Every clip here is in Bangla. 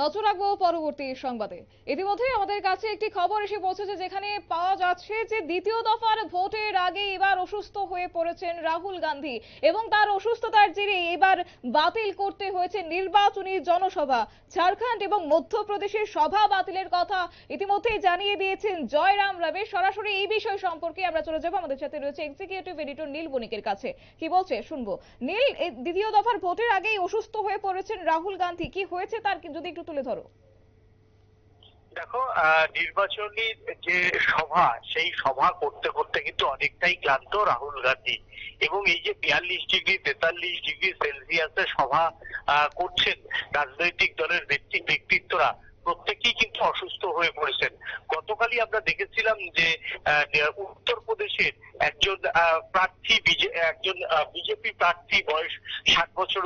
নজর রাখব পরবর্তী সংবাদে। ইতিমধ্যে আমাদের কাছে একটি খবর এসে পৌঁছেছে যেখানে পাওয়া যাচ্ছে যে দ্বিতীয় দফার ভোটের আগে এবার অসুস্থ হয়ে পড়েছেন রাহুল গান্ধী এবং তার অসুস্থতার জেরে এবার বাতিল করতে হয়েছে নির্বাচনী জনসভা। ঝাড়খণ্ড এবং মধ্যপ্রদেশের সভা বাতিলের কথা ইতিমধ্যেই জানিয়ে দিয়েছেন জয়রাম রমেশ সরাসরি এই বিষয় সম্পর্কে আমরা চলে যাব। আমাদের সাথে রয়েছে এক্সিকিউটিভ এডিটর নীল বণিকের কাছে। কি বলছে? শুনব। নীল দ্বিতীয় দফার ভোটের আগেই অসুস্থ হয়ে পড়েছেন রাহুল গান্ধী। কি হয়েছে তার যদি একটু তুলে ধরো। দেখো নির্বাচনী যে সভা সেই সভা করতে করতে কিন্তু অনেকটাই ক্লান্ত রাহুল গান্ধী। এবং এই যে বিয়াল্লিশ ডিগ্রি তেতাল্লিশ ডিগ্রি সেলসিয়াসের সভা করছেন রাজনৈতিক দলের ব্যক্তি ব্যক্তিত্বরা প্রত্যেকেই কিন্তু অসুস্থ হয়ে পড়েছেন। গতকালই আমরা দেখেছিলাম যে আহ, উত্তরপ্রদেশের একজন প্রার্থী একজন বিজেপি প্রার্থী বয়স ষাট বছর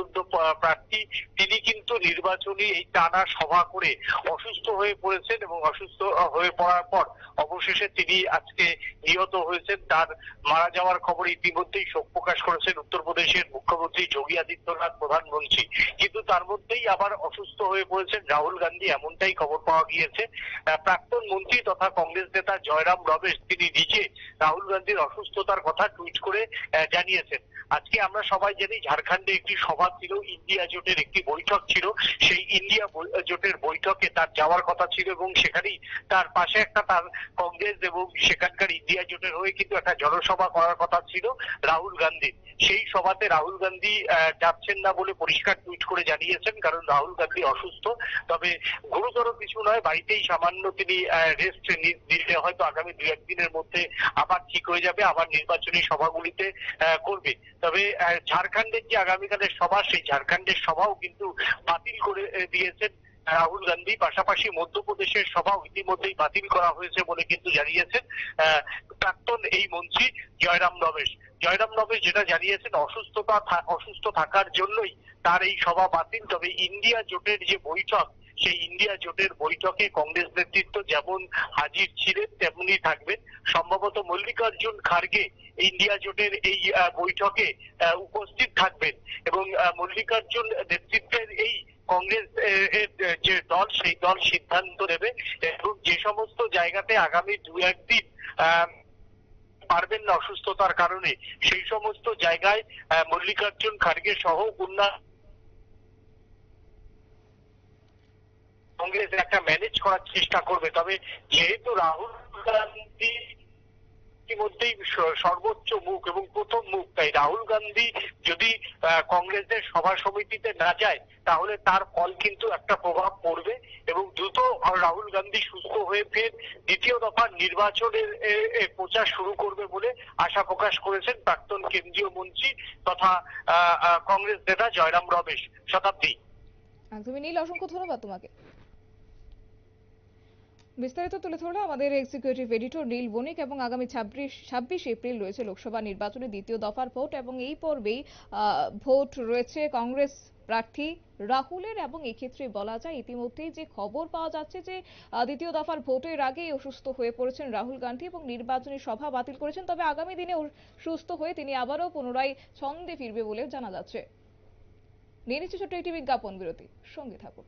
প্রার্থী তিনি কিন্তু নির্বাচনী এই টানা সভা করে অসুস্থ হয়ে পড়েছেন এবং অসুস্থ হয়ে পড়ার পর অবশেষে তিনি আজকে নিহত হয়েছেন। তার মারা যাওয়ার খবর ইতিমধ্যেই শোক প্রকাশ করেছেন উত্তরপ্রদেশের মুখ্যমন্ত্রী যোগী আদিত্যনাথ প্রধানমন্ত্রী। কিন্তু তার মধ্যেই আবার অসুস্থ হয়ে পড়েছেন রাহুল গান্ধী, এমনটাই খবর পাওয়া গিয়েছে। প্রাক্তন মন্ত্রী তথা কংগ্রেস নেতা জয়রাম রমেশ, তিনি নিজে রাহুল গান্ধীর অসুস্থতার কথা টুইট করে জানিয়েছেন। আজকে আমরা সবাই জানি ঝাড়খণ্ডে একটি সভা ছিল, ইন্ডিয়া জোটের একটি বৈঠক ছিল। সেই ইন্ডিয়া জোটের বৈঠকে তার যাওয়ার কথা ছিল এবং সেখানেই তার পাশে একটা তার কংগ্রেস এবং সেখানকার ইন্ডিয়া জোটের হয়ে কিন্তু একটা জনসভা করার কথা ছিল রাহুল গান্ধী। সেই সভাতে রাহুল গান্ধী যাচ্ছেন না বলে পরিষ্কার টুইট করে জানিয়েছেন, কারণ রাহুল গান্ধী অসুস্থ। তবে গুরুতর কিছু নয়, বাড়িতেই সামান্য তিনি রেস্ট নিলে হয়তো আগামী দু একদিনের মধ্যে আবার ঠিক হয়ে যাবে, আবার নির্বাচনী সভাগুলিতে করবে। তবে ঝাড়খণ্ডের যে আগামীকালের সভা, সেই ঝাড়খণ্ডের সভাও কিন্তু বাতিল করে দিয়েছেন। রাহুল গান্ধী পাশাপাশি মধ্যপ্রদেশের সভাও ইতিমধ্যেই বাতিল করা হয়েছে বলে কিন্তু জানিয়েছেন প্রাক্তন এই মন্ত্রী জয়রাম রমেশ। জয়রাম রমেশ যেটা জানিয়েছেন, অসুস্থতা অসুস্থ থাকার জন্যই তার এই সভা বাতিল। তবে ইন্ডিয়া জোটের যে বৈঠক সেই ইন্ডিয়া জোটের বৈঠকে কংগ্রেস নেতৃত্ব যেমন হাজির ছিলেন, তেমনি থাকবেন। সম্ভবত মল্লিকার্জুন খার্গে ইন্ডিয়া জোটের এই বৈঠকে উপস্থিত থাকবেন এবং মল্লিকার্জুন নেতৃত্বের এই কংগ্রেস যে দল, সেই দল সিদ্ধান্ত নেবে এবং যে সমস্ত জায়গাতে আগামী দু একদিন পারবেন না অসুস্থতার কারণে, সেই সমস্ত জায়গায় মল্লিকার্জুন খার্গে সহ অন্যান্য কংগ্রেস একটা ম্যানেজ করার চেষ্টা করবে। তবে যেহেতু রাহুল গান্ধী ইতিমধ্যেই সর্বোচ্চ মুখ এবং প্রথম মুখ, তাই রাহুল গান্ধী যদি কংগ্রেসের সভা সমিতিতে না যায়, তাহলে তার ফল কিন্তু একটা প্রভাব পড়বে এবং দ্রুত রাহুল গান্ধী সুস্থ হয়ে ফের দ্বিতীয় দফার নির্বাচনের প্রচার শুরু করবে বলে আশা প্রকাশ করেছেন প্রাক্তন কেন্দ্রীয় মন্ত্রী তথা কংগ্রেস নেতা জয়রাম রমেশ শতাব্দী। একদমই নীল, অসংখ্য ধন্যবাদ তোমাকে। বিস্তারিত তুলে ধরলো আমাদের এক্সিকিউটিভ এডিটর নীল বণিক এবং আগামী ছাব্বিশ ছাব্বিশ এপ্রিল রয়েছে লোকসভা নির্বাচনে দ্বিতীয় দফার ভোট এবং এই পর্বেই ভোট রয়েছে কংগ্রেস প্রার্থী রাহুলের এবং এক্ষেত্রে বলা যায় ইতিমধ্যেই যে খবর পাওয়া যাচ্ছে যে দ্বিতীয় দফার ভোটের আগেই অসুস্থ হয়ে পড়েছেন রাহুল গান্ধী এবং নির্বাচনী সভা বাতিল করেছেন, তবে আগামী দিনে সুস্থ হয়ে তিনি আবারও পুনরায় ছন্দে ফিরবে বলে জানা যাচ্ছে। নিয়ে নিচ্ছে ছোট্ট একটি বিজ্ঞাপন বিরতি, সঙ্গে থাকুন।